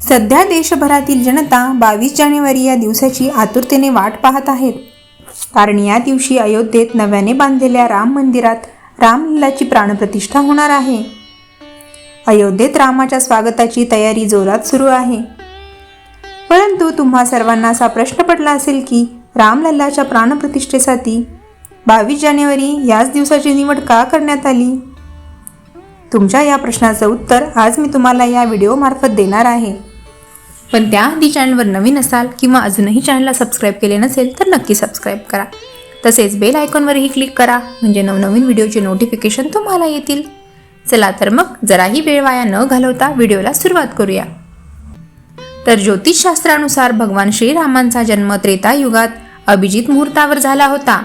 सध्या देशभरातील जनता बावीस जानेवारी या दिवसाची आतुरतेने वाट पाहत आहेत. कारण या दिवशी अयोध्येत नव्याने बांधलेल्या राम मंदिरात रामलीलाची प्राणप्रतिष्ठा होणार आहे. अयोध्येत रामाच्या स्वागताची तयारी जोरात सुरू आहे. परंतु तुम्हा सर्वांना असा प्रश्न पडला असेल की रामलल्लाच्या प्राणप्रतिष्ठेसाठी बावीस जानेवारी याच दिवसाची निवड का करण्यात आली? तुमच्या या प्रश्नाचं उत्तर आज मी तुम्हाला या व्हिडिओमार्फत देणार आहे. पण त्याआधी चॅनलवर नवीन असाल किंवा अजूनही चॅनलला सबस्क्राईब केले नसेल तर नक्की सबस्क्राईब करा. तसेच बेल आयकॉनवरही क्लिक करा म्हणजे नवनवीन व्हिडिओचे नोटिफिकेशन तुम्हाला येतील. चला तर मग जराही वेळ वाया न घालवता व्हिडिओला सुरुवात करूया. तर ज्योतिषशास्त्रानुसार भगवान श्रीरामांचा जन्म त्रेता युगात अभिजित मुहूर्तावर झाला होता.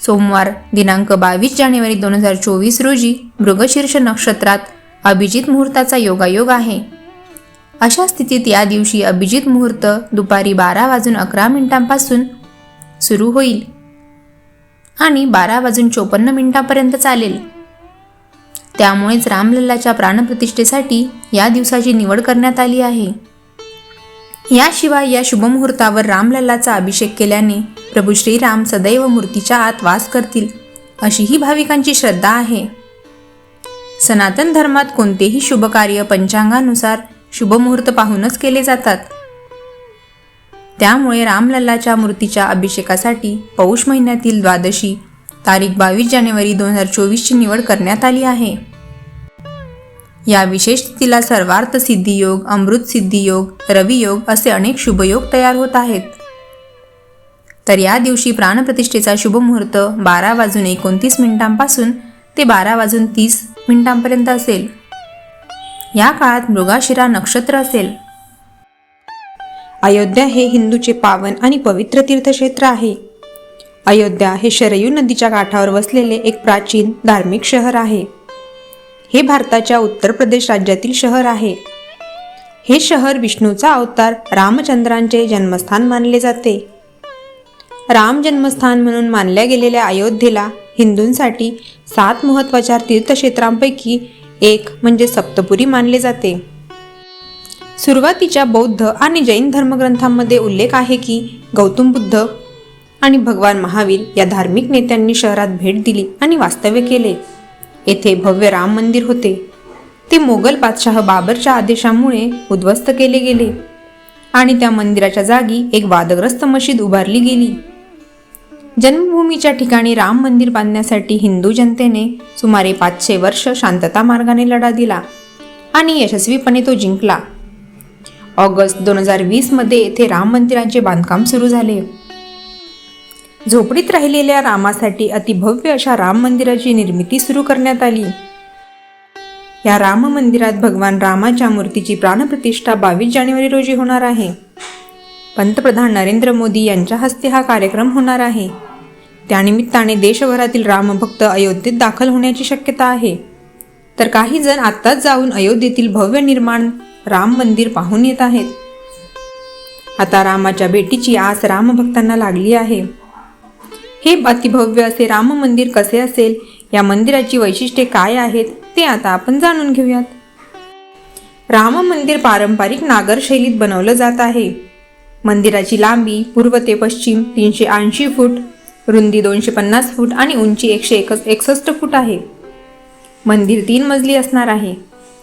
सोमवार दिनांक बावीस जानेवारी दोन हजार चोवीस रोजी मृगशीर्ष नक्षत्रात अभिजित मुहूर्ताचा योगायोग आहे. अशा स्थितीत या दिवशी अभिजित मुहूर्त दुपारी बारा वाजून अकरा मिनिटांपासून सुरू होईल आणि बारा वाजून चोपन्न मिनिटांपर्यंत चालेल. त्यामुळेच रामलल्लाच्या प्राणप्रतिष्ठेसाठी या दिवसाची निवड करण्यात आली आहे. याशिवाय या शुभमुहूर्तावर रामलल्लाचा अभिषेक केल्याने प्रभू श्रीराम सदैव मूर्तीच्या आत वास करतील अशीही भाविकांची श्रद्धा आहे. सनातन धर्मात कोणतेही शुभकार्य पंचांगानुसार शुभमुहूर्त पाहूनच केले जातात. त्यामुळे रामलल्लाच्या मूर्तीच्या अभिषेकासाठी पौष महिन्यातील द्वादशी तारीख बावीस जानेवारी दोन हजार चोवीसची निवड करण्यात आली आहे. या विशेष तिला सर्वार्थ सिद्धियोग अमृत सिद्धियोग रवियोग असे अनेक शुभयोग तयार होत आहेत. तर या दिवशी प्राणप्रतिष्ठेचा शुभमुहूर्त बारा वाजून एकोणतीस मिनिटांपासून ते बारा वाजून तीस मिनिटांपर्यंत असेल. या काळात मृगाशिरा नक्षत्र असेल. अयोध्या हे हिंदूचे पावन आणि पवित्र तीर्थक्षेत्र आहे. अयोध्या हे शरयू नदीच्या काठावर वसलेले एक प्राचीन धार्मिक शहर आहे. हे भारताच्या उत्तर प्रदेश राज्यातील शहर आहे. हे शहर विष्णूचा अवतार रामचंद्रांचे जन्मस्थान मानले जाते. राम जन्मस्थान म्हणून मानल्या गेलेल्या अयोध्येला हिंदूंसाठी सात महत्त्वाच्या तीर्थक्षेत्रांपैकी एक म्हणजे सप्तपुरी मानले जाते. सुरुवातीच्या बौद्ध आणि जैन धर्मग्रंथांमध्ये उल्लेख आहे की गौतम बुद्ध आणि भगवान महावीर या धार्मिक नेत्यांनी शहरात भेट दिली आणि वास्तव्य केले. येथे भव्य राम मंदिर होते. ते मोगल बादशाह बाबरच्या आदेशामुळे उद्ध्वस्त केले गेले आणि त्या मंदिराच्या जागी एक वादग्रस्त मशीद उभारली गेली. जन्मभूमीच्या ठिकाणी राम मंदिर बांधण्यासाठी हिंदू जनतेने सुमारे पाचशे वर्ष शांतता मार्गाने लढा दिला आणि यशस्वीपणे तो जिंकला. ऑगस्ट दोन हजार वीसमध्ये येथे राम मंदिराचे बांधकाम सुरू झाले. झोपडीत राहिलेल्या रामासाठी अतिभव्य अशा राम मंदिराची निर्मिती सुरू करण्यात आली. या राम मंदिरात भगवान रामाच्या मूर्तीची प्राणप्रतिष्ठा बावीस जानेवारी रोजी होणार आहे. पंतप्रधान नरेंद्र मोदी यांच्या हस्ते हा कार्यक्रम होणार आहे. त्यानिमित्ताने देशभरातील रामभक्त अयोध्येत दाखल होण्याची शक्यता आहे. तर काही जण आत्ताच जाऊन अयोध्येतील भव्य निर्माण राम मंदिर पाहून येत आहेत. आता रामाच्या भेटीची आस रामभक्तांना लागली आहे. हे अतिभव्य असे राम मंदिर कसे असेल? या मंदिराची वैशिष्ट्ये काय आहेत? ते आता आपण जाणून घेऊयात. राम मंदिर पारंपरिक नागर शैलीत बनवलं जात आहे. मंदिराची लांबी पूर्व ते पश्चिम तीनशे ऐंशी फूट रुंदी दोनशे पन्नास फूट आणि उंची एकशे एक एकसष्ट फूट आहे. मंदिर तीन मजली असणार आहे.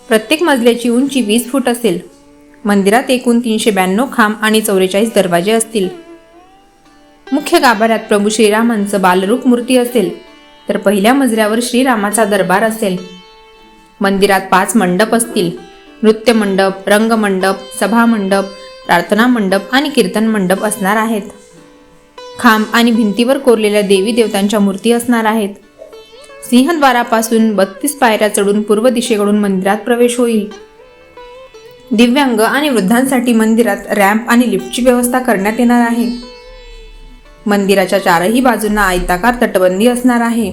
प्रत्येक मजल्याची उंची वीस फूट असेल. मंदिरात एकूण तीनशे ब्याण्णव खांब आणि चौवेचाळीस दरवाजे असतील. मुख्य गाभाऱ्यात प्रभू श्रीरामांचं बालरूप मूर्ती असेल तर पहिल्या मजल्यावर श्रीरामाचा दरबार असेल. मंदिरात पाच मंडप असतील. नृत्य मंडप रंगमंडप सभा मंडप प्रार्थना मंडप आणि कीर्तन मंडप असणार आहेत. खांब आणि भिंतीवर कोरलेल्या देवी देवतांच्या मूर्ती असणार आहेत. सिंहद्वारापासून बत्तीस पायऱ्या चढून पूर्व दिशेकडून मंदिरात प्रवेश होईल. दिव्यांग आणि वृद्धांसाठी मंदिरात रॅम्प आणि लिफ्टची व्यवस्था करण्यात येणार आहे. मंदिराच्या चारही बाजूंना आयताकार तटबंदी असणार आहे.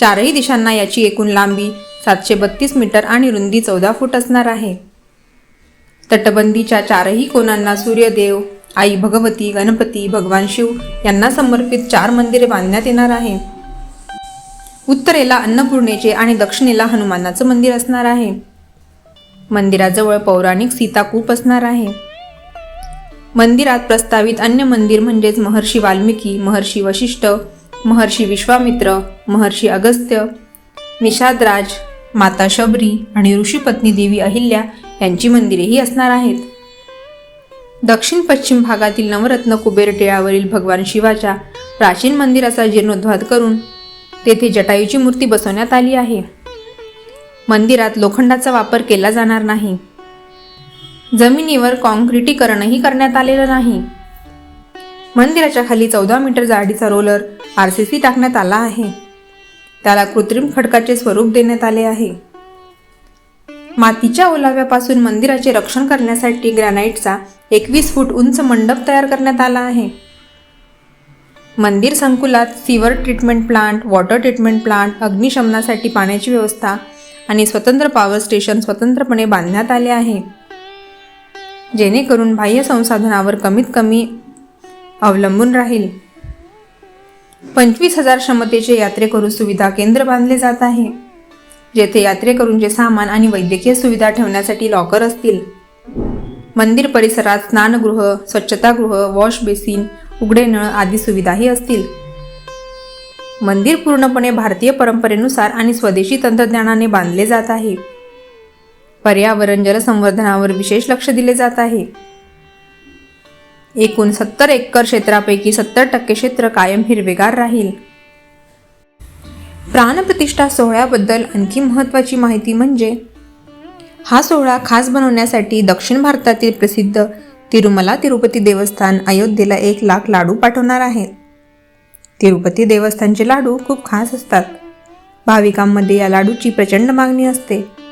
चारही दिशांना याची एकूण लांबी सातशे बत्तीस मीटर आणि रुंदी चौदा फूट असणार आहे. तटबंदीच्या चारही कोणांना सूर्यदेव आई भगवती गणपती भगवान शिव यांना समर्पित चार मंदिरे बांधण्यात येणार आहे. उत्तरेला अन्नपूर्णेचे आणि दक्षिणेला हनुमानाचं मंदिर असणार आहे. मंदिराजवळ पौराणिक सीताकूप असणार आहे. मंदिरात प्रस्तावित अन्य मंदिर म्हणजेच महर्षी वाल्मिकी महर्षी वशिष्ठ महर्षी विश्वामित्र महर्षी अगस्त्य निषादराज माता शबरी आणि ऋषीपत्नी देवी अहिल्या यांची मंदिरेही असणार आहेत. दक्षिण पश्चिम भागातील नवरत्न कुबेर टिळावरील भगवान शिवाच्या प्राचीन मंदिराचा जीर्णोद्धार करून तेथे जटायूची मूर्ती बसवण्यात आली आहे. मंदिरात लोखंडाचा वापर केला जाणार नाही. जमिनीवर कॉन्क्रिटीकरणही करण्यात आलेलं नाही. मंदिराच्या खाली चौदा मीटर जाडीचा रोलर आर सी सी टाकण्यात आला आहे. त्याला कृत्रिम खडकाचे स्वरूप देण्यात आले आहे. मातीच्या ओलाव्यापासून मंदिराचे रक्षण करण्यासाठी ग्रॅनाइटचा एकवीस फूट उंच मंडप तयार करण्यात आला आहे. मंदिर संकुलात sewer treatment plant water treatment plant अग्निशमनासाठी पाण्याची व्यवस्था आणि स्वतंत्र पॉवर स्टेशन स्वतंत्रपणे बांधण्यात आले आहे. जेणेकरून बाह्य संसाधनावर कमीत कमी अवलंबून राहील. पंचवीस हजार क्षमतेचे यात्रेकरू सुविधा केंद्र बांधले जात आहे जेथे यात्रेकरूंचे सामान आणि वैद्यकीय सुविधा ठेवण्यासाठी लॉकर असतील. मंदिर परिसरात स्नानगृह स्वच्छतागृह वॉश बेसिन उघडे नळ आदी सुविधाही असतील. मंदिर पूर्णपणे भारतीय परंपरेनुसार आणि स्वदेशी तंत्रज्ञानाने बांधले जात आहे. पर्यावरण जलसंवर्धनावर विशेष लक्ष दिले जात आहे. एकूण सत्तर एकर क्षेत्रापैकी सत्तर टक्के क्षेत्र कायम हिरवेगार राहील. प्राणप्रतिष्ठा सोहळ्याबद्दल आणखी महत्त्वाची माहिती म्हणजे हा सोहळा खास बनवण्यासाठी दक्षिण भारतातील प्रसिद्ध तिरुमला तिरुपती देवस्थान अयोध्येला एक लाख लाडू पाठवणार आहे. तिरुपती देवस्थानचे लाडू खूप खास असतात. भाविकांमध्ये या लाडूची प्रचंड मागणी असते.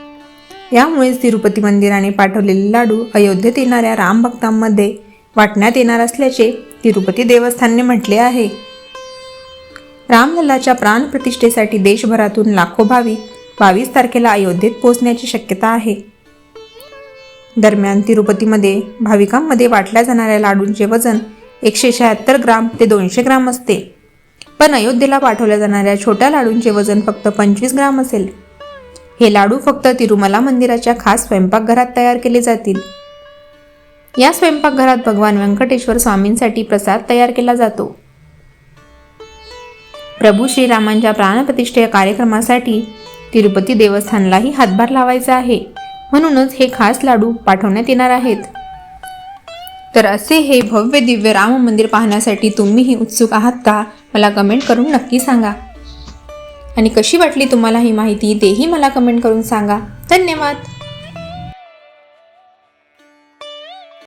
यामुळेच तिरुपती मंदिराने पाठवलेले लाडू अयोध्येत येणाऱ्या रामभक्तांमध्ये वाटण्यात येणार असल्याचे तिरुपती देवस्थानने म्हटले आहे. रामलल्लाच्या प्राणप्रतिष्ठेसाठी देशभरातून लाखो भाविक बावीस तारखेला अयोध्येत पोहोचण्याची शक्यता आहे. दरम्यान तिरुपतीमध्ये भाविकांमध्ये वाटल्या जाणाऱ्या लाडूंचे वजन एकशे शहात्तर ग्राम ते दोनशे ग्राम असते. पण अयोध्येला पाठवल्या जाणाऱ्या छोट्या लाडूंचे वजन फक्त पंचवीस ग्राम असेल. हे लाडू फक्त तिरुमला मंदिराच्या खास स्वयंपाकघरात तयार केले जातील. या स्वयंपाकघरात भगवान व्यंकटेश्वर स्वामींसाठी प्रसाद तयार केला जातो. प्रभू श्रीरामांच्या प्राणप्रतिष्ठे कार्यक्रमासाठी तिरुपती देवस्थानलाही हातभार लावायचा आहे. म्हणूनच हे खास लाडू पाठवण्यात येणार आहेत. तर असे हे भव्य दिव्य राम मंदिर पाहण्यासाठी तुम्हीही उत्सुक आहात का? मला कमेंट करून नक्की सांगा. आणि कशी वाटली तुम्हाला ही माहिती तेही मला कमेंट करून सांगा. धन्यवाद.